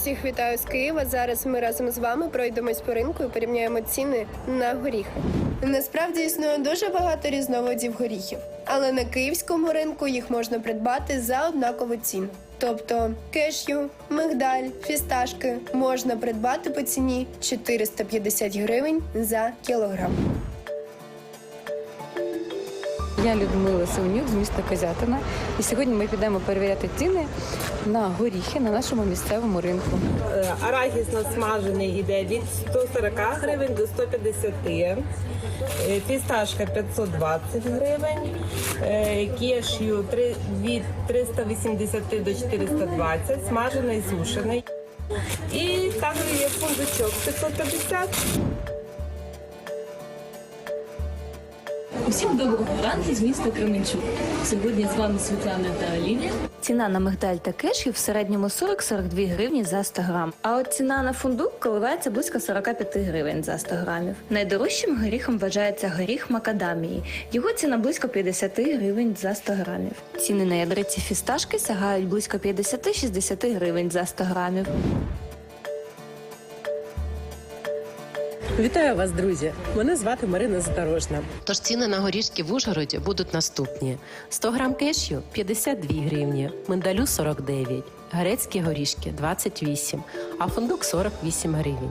Усіх вітаю з Києва. Зараз ми разом з вами пройдемось по ринку і порівняємо ціни на горіхи. Насправді існує дуже багато різновидів горіхів, але на київському ринку їх можна придбати за однакову ціну. Тобто кешю, мигдаль, фісташки можна придбати по ціні 450 гривень за кілограм. Я Людмила Севнюк з міста Козятина. І сьогодні ми підемо перевіряти ціни на горіхи на нашому місцевому ринку. Е, Арахіс насмажений йде від 140 гривень до 150. Е, Фісташка 520 гривень. Е, Кешю від 380 до 420, смажений, сушений. І також є фундучок 550. Усім доброго ранку з міста Кременчук. Сьогодні з вами Світлана та Олівія. Ціна на мигдаль та кешю в середньому 40-42 гривні за 100 грам. А от ціна на фундук коливається близько 45 гривень за 100 грамів. Найдорожчим горіхом вважається горіх макадамії. Його ціна близько 50 гривень за 100 грамів. Ціни на ядриці фісташки сягають близько 50-60 гривень за 100 грамів. Вітаю вас, друзі! Мене звати Марина Задорожна. Тож ціни на горішки в Ужгороді будуть наступні: 100 грам кешю 52 гривні, миндалю 49, грецькі горішки 28, а фундук 48 гривень.